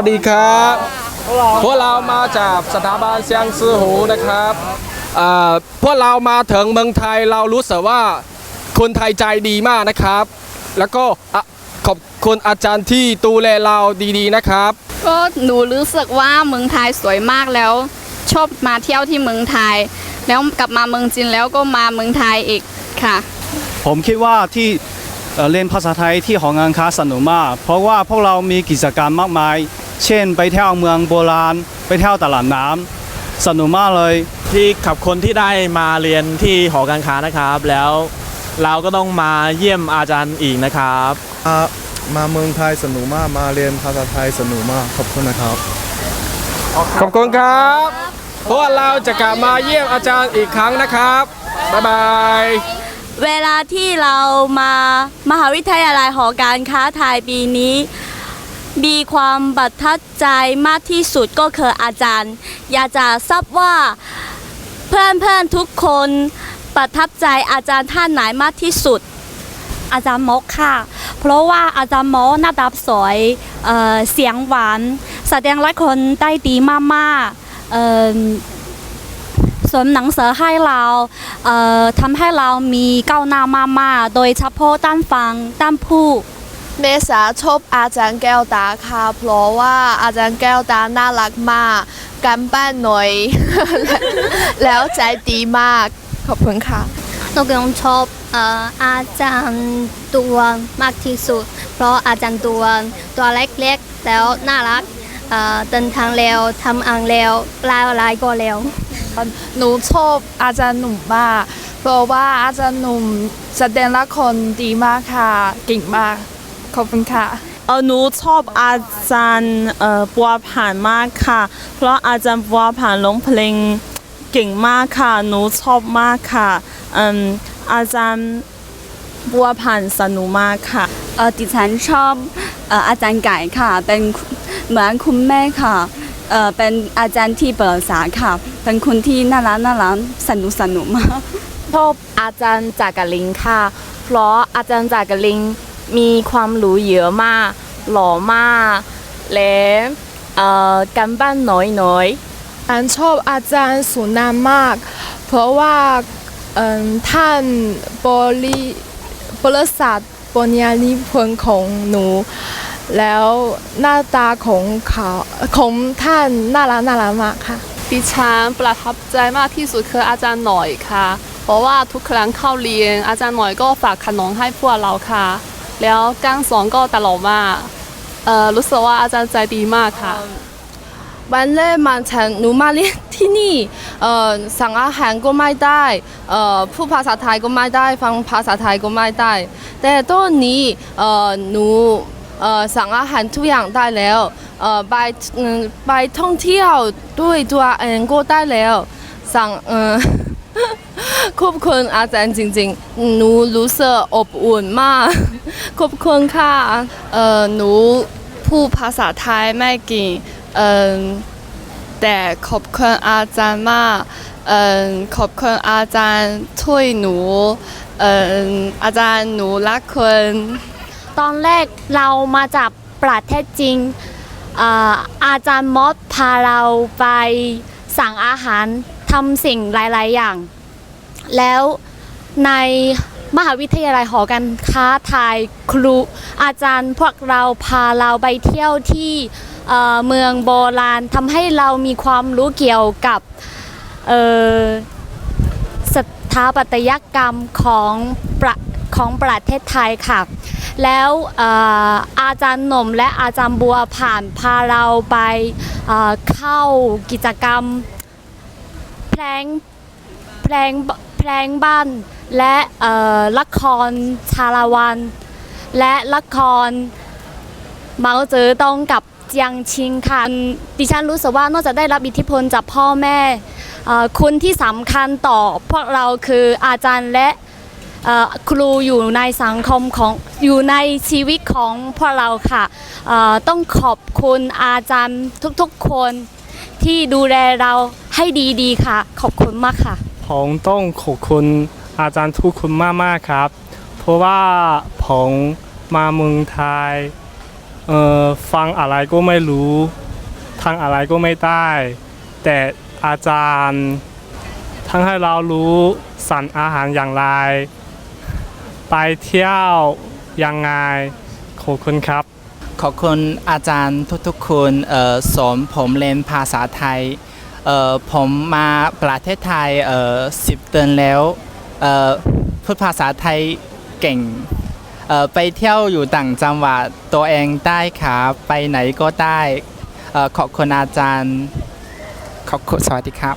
สวัสดีครับ พวกเรามาจากสถาบันเซียงซือหูนะครับเอ่อพวกเรามาถึงเมืองไทยเรารู้สึกว่าคนไทยใจดีมากนะครับ แล้วก็อะขอบคุณอาจารย์ที่ดูแลเราดีๆนะครับ ก็หนูรู้สึกว่าเมืองไทยสวยมากแล้ว ชอบมาเที่ยวที่เมืองไทย แล้วกลับมาเมืองจีนแล้วก็มาเมืองไทยอีกค่ะ ผมคิดว่าที่เอ่อเรียนภาษาไทยที่หองานค้าสนุกมาก เพราะว่าพวกเรามีกิจกรรมมากมาย เช่น ไปเที่ยวเมืองโบราณ ไปเที่ยวตลาดน้ำสนุกมากเลยที่ขับคนที่ได้มาเรียนที่หอการค้านะครับ แล้วเราก็ต้องมาเยี่ยมอาจารย์อีกนะครับมามาเมืองไทยสนุกมากมาเรียนภาษาไทยสนุกมากขอบคุณนะครับ ขอบคุณครับพวกเราจะกลับมาเยี่ยมอาจารย์อีกครั้งนะครับ บ๊ายบายเวลาที่เรามามหาวิทยาลัยหอการค้าไทยปีนี้ มีความประทับใจมากที่สุดก็คืออาจารย์ อยากจะทราบว่าเพื่อนเพื่อนๆทุกคนประทับใจอาจารย์ท่านไหนมากที่สุด อาจารย์มกค่ะ เพราะว่าอาจารย์มกหน้าตาสวยเออเสียงหวานแสดงละครได้ดีมากๆเออสอนหนังสือให้เราเออทำให้เรามีก้าวหน้ามากๆ โดยเฉพาะด้านฟังด้านพูด เมษาชอบอาจารย์แก้วตาค่ะเพราะว่าอาจารย์แก้วตาน่ารักมากกันบ้านหน่อย แล้วใจดีมาก ขอบคุณค่ะนกยงชอบเอ่ออาจารย์ตัวมากที่สุด เพราะอาจารย์ตัวตัวเล็กๆแล้วน่ารักเอ่อเดินทางเร็วทำอังเร็วลายอะไรก็เร็วหนูชอบอาจารย์หนุ่มมากเพราะว่าอาจารย์หนุ่มแสดงละครดีมากค่ะเก่งมาก ขอบคุณค่ะเออหนูชอบอาจารย์เอ่อบัวผ่านมากค่ะ เพราะอาจารย์บัวผ่านร้องเพลงเก่งมากค่ะ หนูชอบมากค่ะอืมอาจารย์บัวผ่านสนุกมากค่ะเอ่อดิฉันชอบเอ่ออาจารย์ไก่ค่ะ เป็นเหมือนคุณแม่ค่ะเอ่อเป็นอาจารย์ที่เปิดสาค่ะ เป็นคนที่น่ารักน่ารักสนุกสนุกมากชอบอาจารย์จากกลิงค่ะ เพราะอาจารย์จากกลิง มีความรู้เยอะมากหล่อมากและเอ่อการบ้านน้อยน้อยๆอันชอบอาจารย์สุนามมาก เพราะว่าเอิ่มท่านบริบริษัทบริญานิพนธ์ของหนู แล้วหน้าตาของเขาของท่านน่ารักน่ารักมากค่ะดิฉันประทับใจมากที่สุดคืออาจารย์หน่อยค่ะ เพราะว่าทุกครั้งเข้าเรียนอาจารย์หน่อยก็ฝากขนมให้พวกเราค่ะ แล้วการสอนก็ตลกมากเอ่อรู้สึกว่าอาจารย์ใจดีมากค่ะ วันแรกมาฉันหนูมาเรียนที่นี่เอ่อสั่งอาหารก็ไม่ได้เอ่อพูดภาษาไทยก็ไม่ได้ ฟังภาษาไทยก็ไม่ได้ แต่ตอนนี้เอ่อหนูเอ่อสั่งอาหารทุกอย่างได้แล้วเอ่อไปอืมไปท่องเที่ยวด้วยตัวเองก็ได้แล้วสั่งเอ่อ ขอบคุณอาจารย์จริงๆ หนูรู้สึกอบอุ่นมาก ขอบคุณค่ะ เอ่อหนูพูดภาษาไทยไม่เก่งเอ่อแต่ขอบคุณอาจารย์มากเอ่อขอบคุณอาจารย์ช่วยหนูเอ่ออาจารย์หนูรักคุณตอนแรกเรามาจากประเทศจีนเอ่ออาจารย์มดพาเราไปสั่งอาหาร ทำสิ่งหลาย ๆ อย่าง แล้วในมหาวิทยาลัยหอการค้าไทยครูอาจารย์พวกเราพาเราไปเที่ยวที่เเมืองโบราณทำให้เรามีความรู้เกี่ยวกับสถาปัตยกรรมของประของประเทศไทยค่ะ แล้วออาจารย์หนุ่มและอาจารย์บัวผ่านพาเราไปเอ่อเข้ากิจกรรม ลงเพลงเพลงบ้านและละครชาละวัน และละครเมาเจอต้องกับเจียงชิงค่ะดิฉันรู้สึกว่านอกจากได้รับอิทธิพลจากพ่อแม่เอ่อคนที่สำคัญต่อพวกเราคืออาจารย์และครูอยู่ในสังคมของอยู่ในชีวิตของพวกเราค่ะต้องขอบคุณอาจารย์ทุกๆคนที่ดูแลเรา ให้ดีๆค่ะ ขอบคุณมากค่ะ ผมต้องขอบคุณอาจารย์ทุกคนมากๆครับ เพราะว่าผมมาเมืองไทยเอเอ่อฟังอะไรก็ไม่รู้ทางอะไรก็ไม่ได้ แต่อาจารย์ทั้งให้เรารู้สั่นอาหารอย่างไร ไปเที่ยวยังไงขอบคุณครับ ขอบคุณอาจารย์ทุกๆคนเอ่อสอนผมเรียนภาษาไทยเอ่อ ผมมาประเทศไทยสิบเดือนแล้วพูดภาษาไทยเก่งไปเที่ยวอยู่ต่างจังหวัดตัวเองได้ครับไปไหนก็ได้ขอบคุณอาจารย์ขอบคุณสวัสดีครับ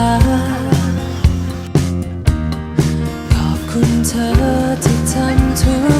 ล้วขอบคุณเธอที่ทำทุก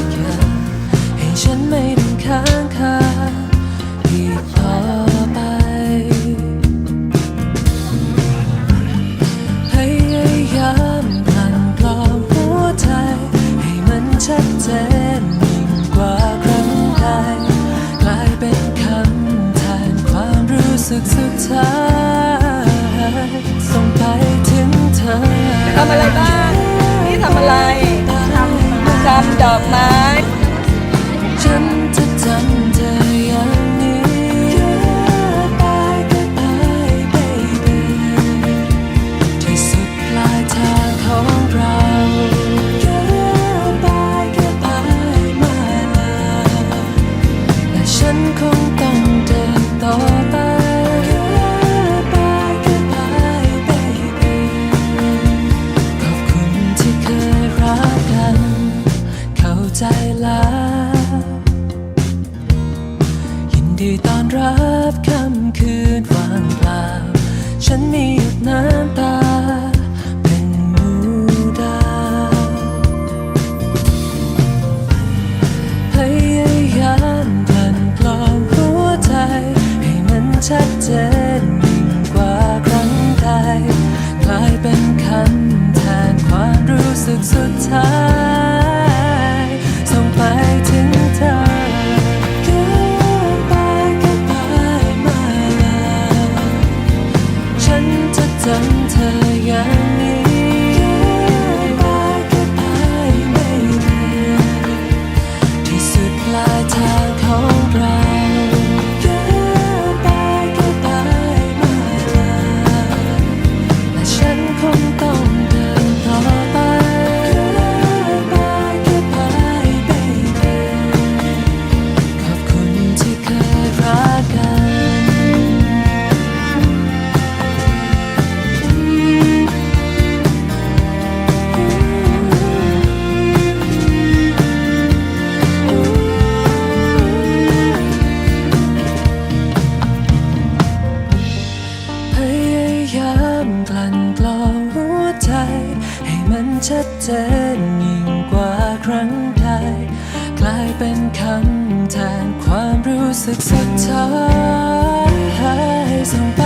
ฉันมีหยดน้ำ ชัดเจนยิ่งกว่าครั้งใดกลายเป็นคำแทนความรู้สึกสุดท้ายส่ง